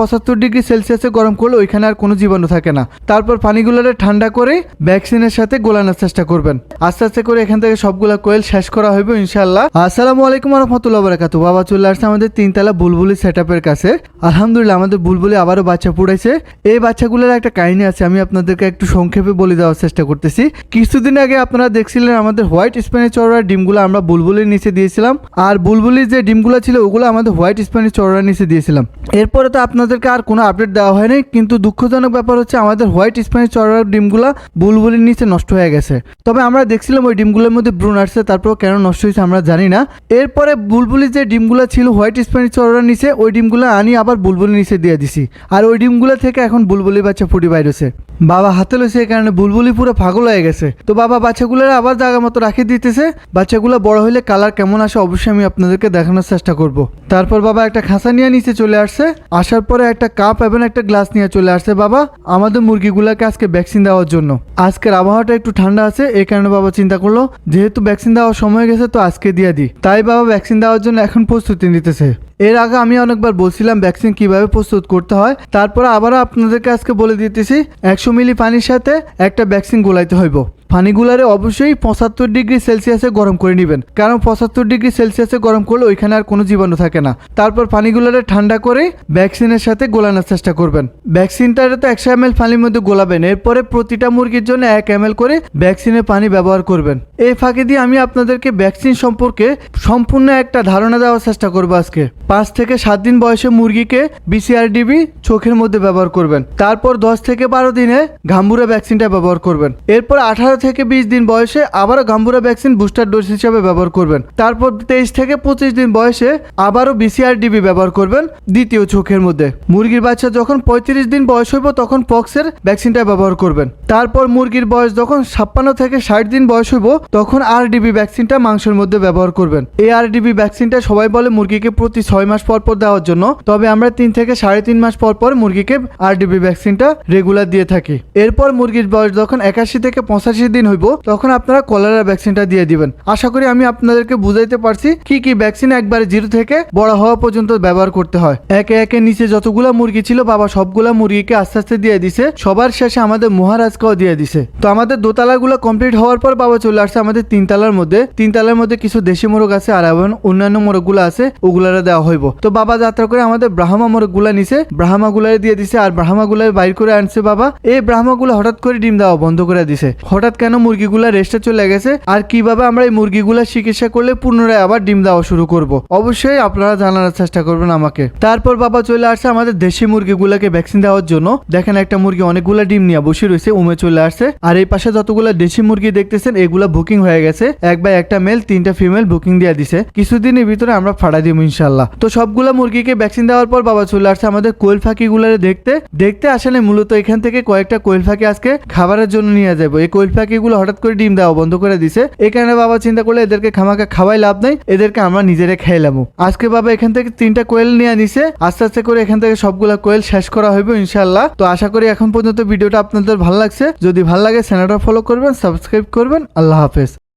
পঁচাত্তর ডিগ্রি সেলসিয়াসে গরম করলে ওইখানে আর কোনো জীবাণু থাকে না। তারপর পানিগুলোরে ঠান্ডা করে ভ্যাকসিনের সাথে গোলানোর চেষ্টা করবেন। আস্তে আস্তে করে এখান থেকে সবগুলা কোয়েল শেষ করা হইবে ইনশাল্লাহ আসসালামু আলাইকুম রহমতুল্লাহ বারাকাতু বাবা চলে আসছে আমাদের তিনতলা বুলবুলি সেট কাছে। আলহামদুলিল্লাহ, আমাদের বুলবুলি আবারও বাচ্চা পুড়াইছে। এই বাচ্চাগুলোর একটা কাহিনী আছে, আমি আপনাদেরকে একটু সংক্ষেপে বলে দেওয়ার চেষ্টা করতেছি। কিছুদিন আগে আপনারা দেখছিলেন আমাদের হোয়াইট স্প্যানিশ চড়ার ডিমগুলো আমরা বুলবুলির নিচে দিয়েছিলাম। আর বুলবুলির যে ডিমগুলো ছিল, ওগুলো আমাদের হোয়াইট স্প্যানিশ চড়ার নিচে দিয়েছিলাম। এরপরে তো আপনাদেরকে আর কোনো আপডেট দেওয়া হয়নি, কিন্তু দুঃখজনক ব্যাপার হচ্ছে আমাদের হোয়াইট স্প্যানিশ চড়ার ডিমগুলো বুলবুলির নিচে নষ্ট হয়ে গেছে। তবে আমরা দেখছিলাম ওই ডিমগুলোর মধ্যে ব্রুন আসছে তারপর কেন নষ্ট হয়েছে আমরা জানি না। এরপরে বুলবুলির যে ডিমগুলো ছিল হোয়াইট স্প্যানিশ চড়ার নিচে, ওই ডিমগুলো আনি আবার বুলবুলির নিচে দিয়ে দিছি। আর ওই ডিমগুলো থেকে এখন বুলবুলি বাচ্চা ফুটি বাইরেছে। বাবা হাতে লইছে এই কারণে বুলবুলি পুরো পাগল হয়ে গেছে। তো বাবা বাচ্চাগুলো আবার জায়গা মতো রাখি দিতেছে। বাচ্চাগুলো বড় হলে কালার কেমন আসে অবশ্যই আমি আপনাদেরকে দেখানোর চেষ্টা করব। তারপর বাবা একটা খাঁচা নিয়ে নিচে চলে আসছে। আসার পরে একটা কাপ এবং একটা গ্লাস নিয়ে চলে আসছে বাবা, আমাদের মুরগিগুলোকে আজকে ভ্যাকসিন দেওয়ার জন্য। আজকের আবহাওয়াটা একটু ঠান্ডা আছে, এই কারণে বাবা চিন্তা করল, যেহেতু ভ্যাকসিন দেওয়ার সময় গেছে তো আজকে দিয়ে দিই। তাই বাবা ভ্যাকসিন দেওয়ার জন্য এখন প্রস্তুতি নিতেছে। এর আগে আমি অনেকবার বলছিলাম ভ্যাকসিন কীভাবে প্রস্তুত করতে হয়, তারপরে আবারও আপনাদেরকে আজকে বলে দিতেছি, একশো মিলি পানির সাথে একটা ভ্যাকসিন গোলাইতে হইব। পানিগুলারে অবশ্যই পঁচাত্তর ডিগ্রি সেলসিয়াসে গরম করে নেবেন। কারণ পঁচাত্তর ডিগ্রি সেলসিয়াসে গরম করলে ওইখানে আর কোনো জীবাণু থাকে না। তারপর পানিগুলারে ঠান্ডা করে ভ্যাকসিনের সাথে গোলানোর চেষ্টা করবেন। ভ্যাকসিনটা তো একশো এম এল পানির মধ্যে গোলাবেন। এরপরে প্রতিটা মুরগির জন্য এক এম এল করে ভ্যাকসিনের পানি ব্যবহার করবেন। এই ফাঁকে দিয়ে আমি আপনাদেরকে ভ্যাকসিন সম্পর্কে সম্পূর্ণ একটা ধারণা দেওয়ার চেষ্টা করব আজকে। পাঁচ থেকে সাত দিন বয়সে মুরগিকে বিসিআরডিবি চোখের মধ্যে ব্যবহার করবেন। তারপর দশ থেকে বারো দিনে ঘাম্বুরা ভ্যাকসিনটা ব্যবহার করবেন। এরপর আঠারো থেকে বিশ দিন বয়সে আবারও গাম্বুরা ভ্যাকসিন বুস্টার ডোজ হিসাবে ব্যবহার করবেন। তারপর তেইশ থেকে পঁচিশ দিন বয়সে আবারও বিসিআর ডিবি ব্যবহার করবেন দ্বিতীয় চোখের মধ্যে। মুরগির বাচ্চা যখন পঁয়ত্রিশ দিন বয়স হইব তখন পক্সের ভ্যাকসিনটা ব্যবহার করবেন। তারপর মুরগির বয়স যখন ছাপ্পান্ন থেকে ষাট দিন বয়স হইব তখন আরডিবি ভ্যাকসিনটা মাংসের মধ্যে ব্যবহার করবেন। এই আরডিবি ভ্যাকসিনটা সবাই বলে মুরগিকে প্রতি ছয় মাস পর পর দেওয়ার জন্য, তবে আমরা তিন থেকে সাড়ে তিন মাস পর পর মুরগিকে আরডিবি ভ্যাকসিনটা রেগুলার দিয়ে থাকি। এরপর মুরগির বয়স যখন একাশি থেকে পঁচাশি দিন হইব, তখন আপনারা কলেরা ভ্যাকসিনটা দিয়ে দিবেন। আশা করি আমি আপনাদেরকে বুঝাইতে পারছি কি কি ভ্যাকসিন একবারে জিরো থেকে বড় হওয়া পর্যন্ত ব্যবহার করতে হয়। একে একে নিচে যতগুলা মুরগি ছিল বাবা, সবগুলা মুরগিকে আস্তে আস্তে দিয়ে দিছে। সবার শেষে আমাদের মহারাজকেও দিয়ে দিছে। তো আমাদের দোতলাগুলো কমপ্লিট হওয়ার পর বাবা চলে আসছে আমাদের তিনতলার মধ্যে। তিনতলার মধ্যে কিছু দেশি মোরগ আছে আর এবং অন্যান্য মোরগগুলো আছে, ওগুলারা দেওয়া হইব। তো বাবা যাত্রা করে আমাদের ব্রাহ্মা মোরগগুলা নিছে। ব্রাহ্মা গুলারে দিয়ে দিছে আর ব্রাহ্মা গুলার বাইর করে আনছে বাবা। এই ব্রাহ্মা গুলা হঠাৎ করে ডিম দেওয়া বন্ধ করে দিছে। হঠাৎ কেন মুরগিগুলা রেস্টে চলে গেছে? আর কীভাবে আমরা এই মুরগিগুলা চিকিৎসা করলে পুনরায় আবার ডিম দেওয়া শুরু করব? অবশ্যই আপনারা জানার চেষ্টা করবেন আমাকে। তারপর বাবা চলে আসছে আমাদের দেশি মুরগিগুলাকে ভ্যাকসিন দেওয়ার জন্য। দেখেন একটা মুরগি অনেকগুলা ডিম নিয়ে বসে রয়েছে, উমে চলে আসছে। আর এই পাশে যতগুলা দেশি মুরগি দেখতেছেন, এগুলা বুকিং হয়ে গেছে। এক বাই একটা মেল তিনটা ফিমেল বুকিং দিয়ে দিছে। কিছুদিনের ভিতরে আমরা ফাড়া দিব ইনশাল্লাহ তো সবগুলা মুরগিকে ভ্যাকসিন দেওয়ার পর বাবা চলে আসছে আমাদের কোয়েল ফাঁকি গুলারে দেখতে। দেখতে আসলে মূলত এখান থেকে কয়েকটা কোয়েল ফাঁকি আজকে খাবারের জন্য নিয়ে যাব। এই কোয়েল ফাঁকি গুলো হঠাৎ করে ডিম দেওয়া বন্ধ করে দিছে। এই কারণে বাবা চিন্তা করলে, এদেরকে খামাকে খাওয়াই লাভ নাই, এদেরকে আমরা নিজেরা নেব। আজকে বাবা এখান থেকে তিনটা কোয়েল নিয়ে নিছে, আস্তে আস্তে করে এখান থেকে সবগুলা কোয়েল শেষ করা হবে ইনশাল্লাহ তো আশা করি এখন পর্যন্ত ভিডিওটা আপনাদের ভালো লাগছে। যদি ভালো লাগে চ্যানেলটা ফলো করবেন সাবস্ক্রাইব করবেন। আল্লাহ হাফেজ।